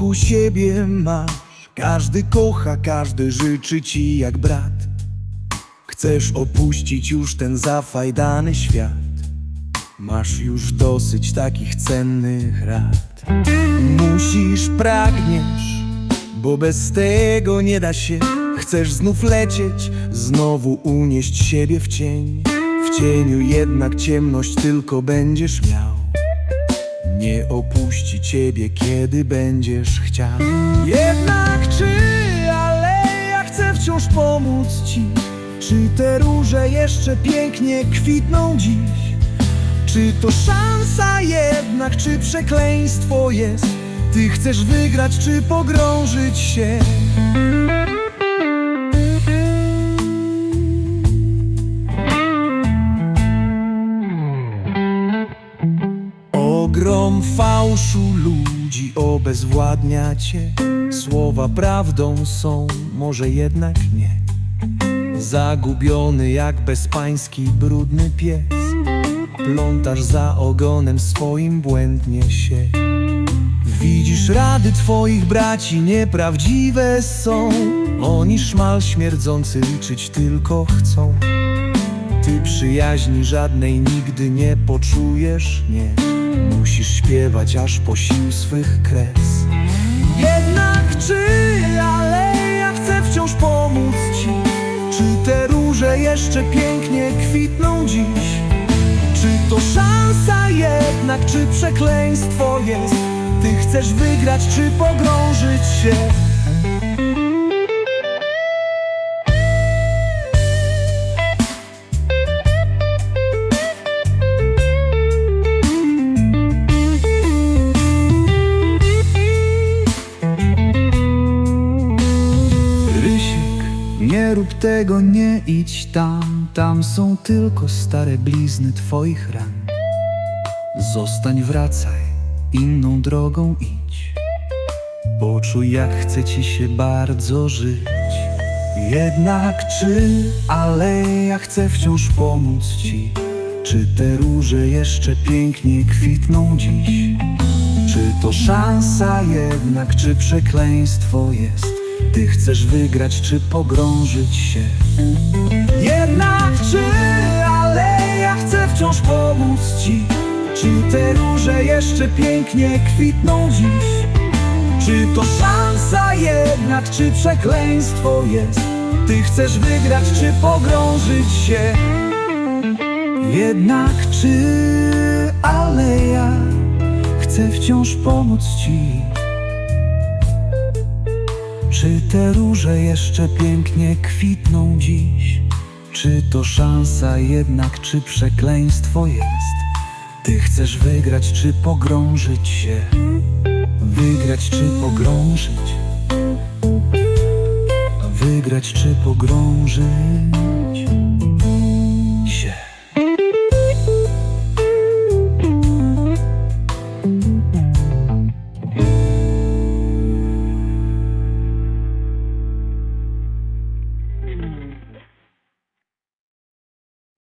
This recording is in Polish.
Wokół siebie masz. Każdy kocha, każdy życzy ci jak brat. Chcesz opuścić już ten zafajdany świat. Masz już dosyć takich cennych rad. Musisz, pragniesz, bo bez tego nie da się. Chcesz znów lecieć, znowu unieść siebie w cień. W cieniu jednak ciemność tylko będziesz miał Nie opuści ciebie, kiedy będziesz chciał Jednak czy, ale ja chcę wciąż pomóc ci Czy te róże jeszcze pięknie kwitną dziś? Czy to szansa jednak, czy przekleństwo jest? Ty chcesz wygrać, czy pogrążyć się? Ogrom fałszu ludzi obezwładnia cię Słowa prawdą są, może jednak nie. Zagubiony jak bezpański brudny pies. Plątasz za ogonem swoim błędnie się. Widzisz rady twoich braci nieprawdziwe są. Oni szmal śmierdzący liczyć tylko chcą. Ty przyjaźni żadnej nigdy nie poczujesz, nie Musisz śpiewać aż po sił swych kres Jednak czy, ale ja chcę wciąż pomóc ci Czy te róże jeszcze pięknie kwitną dziś? Czy to szansa jednak, czy przekleństwo jest? Ty chcesz wygrać, czy pogrążyć się? Rób tego, nie idź tam. Tam są tylko stare blizny twoich ran. Zostań, wracaj, inną drogą idź. Poczuj jak chce ci się bardzo żyć. Jednak czy, ale ja chcę wciąż pomóc ci? Czy te róże jeszcze pięknie kwitną dziś? Czy to szansa jednak, czy przekleństwo jest? Ty chcesz wygrać, czy pogrążyć się? Jednak czy, ale ja chcę wciąż pomóc ci Czy te róże jeszcze pięknie kwitną dziś? Czy to szansa jednak, czy przekleństwo jest? Ty chcesz wygrać, czy pogrążyć się? Jednak czy, ale ja chcę wciąż pomóc ci Czy te róże jeszcze pięknie kwitną dziś? Czy to szansa jednak, czy przekleństwo jest? Ty chcesz wygrać, czy pogrążyć się? Wygrać, czy pogrążyć? Wygrać, czy pogrążyć?